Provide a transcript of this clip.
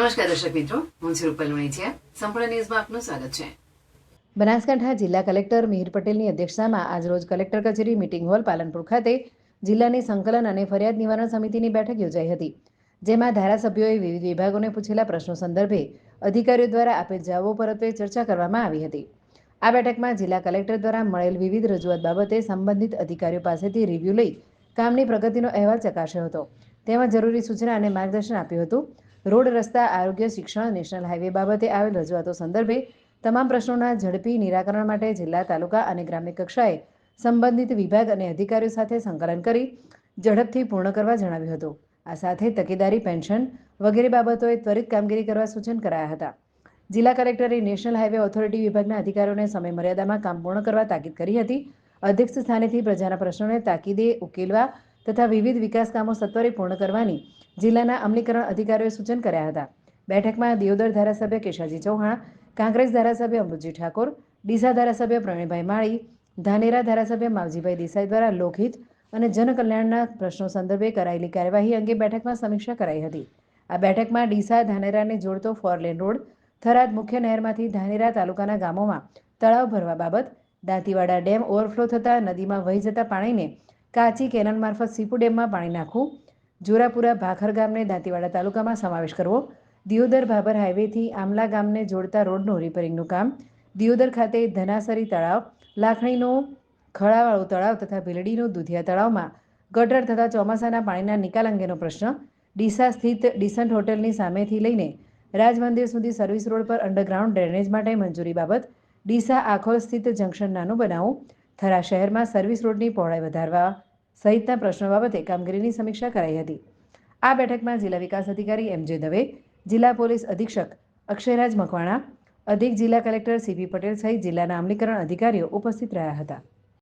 નમસ્કાર દર્શક મિત્રો, હું છું રૂપલ વણિચિયા સંપૂર્ણ ન્યૂઝમાં આપનું સ્વાગત છે. બનાસકાંઠા જિલ્લા કલેક્ટર મિહિર પટેલની અધ્યક્ષતામાં આજરોજ કલેક્ટર કચેરી મિટિંગ હોલ પાલનપુર ખાતે જિલ્લાની સંકલન અને ફરિયાદ નિવારણ સમિતિની બેઠક યોજાઈ હતી, જેમાં ધારાસભ્યોએ વિવિધ વિભાગોને પૂછેલા પ્રશ્નો સંદર્ભે અધિકારીઓ દ્વારા આપેલ જવાબો પરત્વે ચર્ચા કરવામાં આવી હતી. આ બેઠકમાં જિલ્લા કલેક્ટર દ્વારા મળેલ વિવિધ રજૂઆત બાબતે સંબંધિત અધિકારીઓ પાસેથી રિવ્યૂ લઈ કામની પ્રગતિનો અહેવાલ ચકાસ્યો હતો. તેમાં જરૂરી સૂચના અને માર્ગદર્શન આપ્યું હતું. રોડ રસ્તા, આરોગ્ય, શિક્ષણ, નેશનલ હાઈવે બાબતે આવેલ રજૂઆતો સંદર્ભે તમામ પ્રશ્નોના ઝડપી નિરાકરણ માટે જિલ્લા, તાલુકા અને ગ્રામ્ય કક્ષાએ સંબંધિત વિભાગ અને અધિકારીઓ સાથે સંકલન કરી ઝડપથી પૂર્ણ કરવા જણાવ્યું હતું. આ સાથે તકેદારી, પેન્શન વગેરે બાબતોએ ત્વરિત કામગીરી કરવા સૂચન કરાયા હતા. જિલ્લા કલેક્ટરે નેશનલ હાઈવે ઓથોરિટી વિભાગના અધિકારીઓને સમય મર્યાદામાં કામ પૂર્ણ કરવા તાકીદ કરી હતી. અધ્યક્ષ સ્થાનેથી પ્રજાના પ્રશ્નોને તાકીદે ઉકેલવા તથા વિવિધ વિકાસ કામો સત્વરે પૂર્ણ કરવાની જિલ્લાના અમલીકરણ અધિકારીઓએ સૂચન કર્યા હતા. બેઠકમાં દિયોદર ધારાસભ્ય કેશાજી ચૌહાણ, કાંગ્રેસ ધારાસભ્ય અમૃતજી ઠાકોર, ડીસા ધારાસભ્ય પ્રવીણભાઈ માળી, ધાનેરા ધારાસભ્ય માવજીભાઈ દેસાઈ દ્વારા લોકહિત અને જનકલ્યાણના પ્રશ્નો સંદર્ભે કરાયેલી કાર્યવાહી અંગે બેઠકમાં સમીક્ષા કરાઈ હતી. આ બેઠકમાં ડીસા ધાનેરાને જોડતો ફોરલેન રોડ, થરાદ મુખ્ય નહેરમાંથી ધાનેરા તાલુકાના ગામોમાં તળાવ ભરવા બાબત, દાંતીવાડા ડેમ ઓવરફ્લો થતાં નદીમાં વહી જતા પાણીને કાચી કેનલ મારફત સીપુ ડેમમાં પાણી નાખવું. જોરાપુરા ભાખર ગામને દાંતીવાડા તાલુકામાં સમાવેશ કરવો. દિયોદર ભાભર હાઈવેથી આમલા ગામને જોડતા રોડનું રિપેરિંગનું કામ. દિયોદર ખાતે ધનાસરી તળાવ, લાખણીનો ખળાવાળું તળાવ તથા ભીલડીનું દુધિયા તળાવમાં ગટર તથા ચોમાસાના પાણીના નિકાલ અંગેનો પ્રશ્ન. ડીસા સ્થિત ડીસન્ટ હોટેલની સામેથી લઈને રાજ મંદિર સુધી સર્વિસ રોડ પર અંડરગ્રાઉન્ડ ડ્રેનેજ માટે મંજૂરી બાબત. ડીસા આખોલ સ્થિત જંકશન નાનું બનાવવું. થરા શહેરમાં સર્વિસ રોડની પહોળાઈ વધારવા સહિતના પ્રશ્નો બાબતે કામગીરીની સમીક્ષા કરાઈ હતી. આ બેઠકમાં જિલ્લા વિકાસ અધિકારી એમ જે દવે, જિલ્લા પોલીસ અધિક્ષક અક્ષયરાજ મકવાણા, અધિક જિલ્લા કલેક્ટર સીપી પટેલ સહિત જિલ્લાના અમલીકરણ અધિકારીઓ ઉપસ્થિત રહ્યા હતા.